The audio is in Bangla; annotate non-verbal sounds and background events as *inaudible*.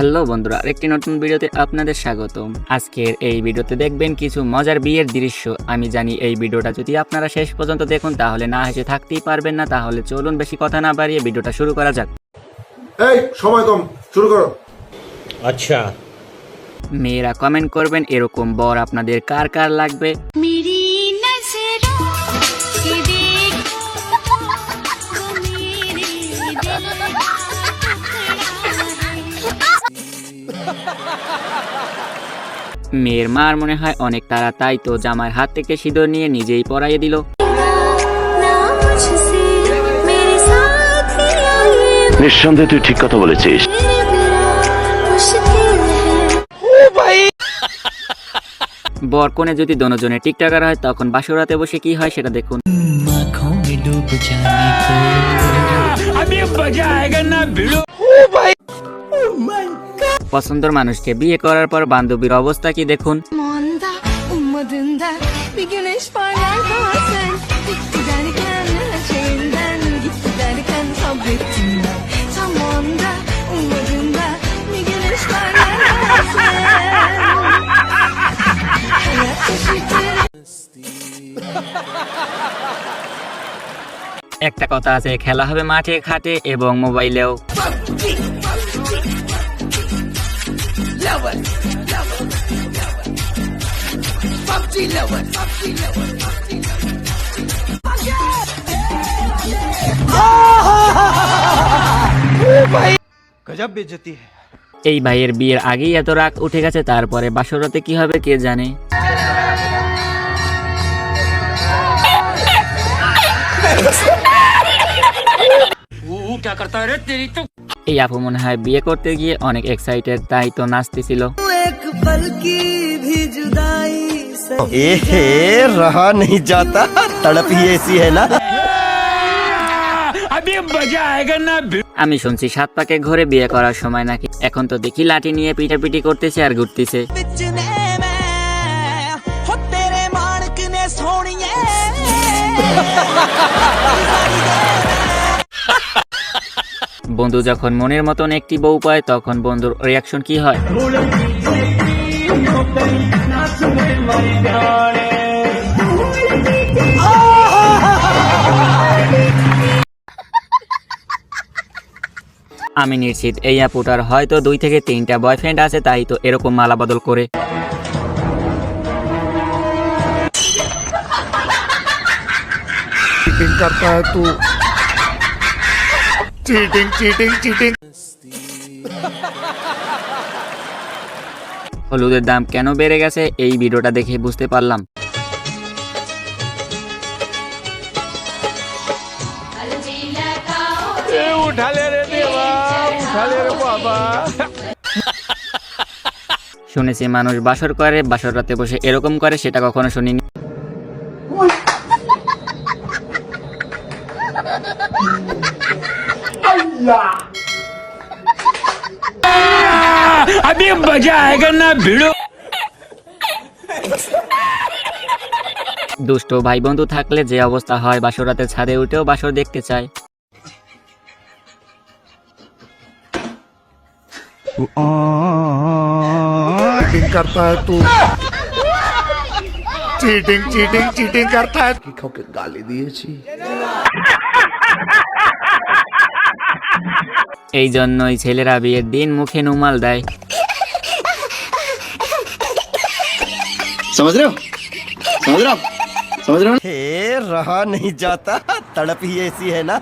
হ্যালো বন্ধুরা আরেকটি নতুন ভিডিওতে আপনাদের স্বাগতম। আজকের এই ভিডিওতে দেখবেন কিছু মজার বিয়ের দৃশ্য। আমি জানি এই ভিডিওটা যদি আপনারা শেষ পর্যন্ত দেখুন তাহলে না হেসে থাকতেই পারবেন না। তাহলে চলুন বেশি কথা না বাড়িয়ে ভিডিওটা শুরু করা যাক। এই সময় কম শুরু করো। আচ্ছা। মেয়েরা কমেন্ট করবেন এরকম বর আপনাদের কার কার লাগবে? মেয়ের মার মনে হয় অনেক তারা তাই তো জামার হাত থেকে সিঁদুর নিয়ে নিজেই পরাইয়ে দিল। নিঃসন্দেহে তুই ঠিক কথা বলেছিস। বরকনে যদি দনজনে টিকটাকার হয় তখন বাসুরাতে বসে কি হয় সেটা দেখুন। পছন্দের মানুষকে বিয়ে করার পর বান্ধবীর অবস্থা কি দেখুন? একটা কথা আছে খেলা হবে মাঠে খাটে এবং মোবাইলেও। *laughs* এই ভাইয়ের বিয়ের আগেই এত রাগ উঠে গেছে, তারপরে বাসরাতে কি হবে কে জানে? এই আপু মনে হয় বিয়ে করতে গিয়ে অনেক এক্সাইটেড তাই তো নাচতেছিল। ए रहा नहीं जाता तड़प ही ऐसी है ना আমি শুনছি সাত পাকে ঘরে বিয়ে করার সময় নাকি এখন তো দেখি লাঠি নিয়ে পিটাপিটি করতেছে আর ঘুরতেছে বন্ধু যখন মনের মতন একটি বউ পায় তখন বন্ধুর রিয়াকশন কি হয় আমি নিশ্চিত এই আপুটার হয়তো দুই থেকে তিনটা বয়ফ্রেন্ড আছে তাই তো এরকম মালা বদল করে चीटिंग करता है तू चीटिंग चीटिंग चीटिंग হলুদের দাম কেন বেড়ে গেছে এই ভিডিওটা দেখে বুঝতে পারলাম। শুনেছি মানুষ বাসর করে বাসর রাতে বসে এরকম করে সেটা কখনো শুনিনি। দুষ্ট ভাই বন্ধু থাকলে যে অবস্থা হয় বাসর রাতে ছাদে উঠেও বাসর দেখতে চায় चीटिंग करता है तू चीटिंग चीटिंग चीटिंग करता है কাউকে গালি দিয়েছি এই জন্যই ছেলেরা বিয়ের দিন মুখে নুমাল দেয় समझ रहे हो? समझ रहे हो? समझ रहे हो? रहा नहीं जाता। तड़प ही ऐसी है ना।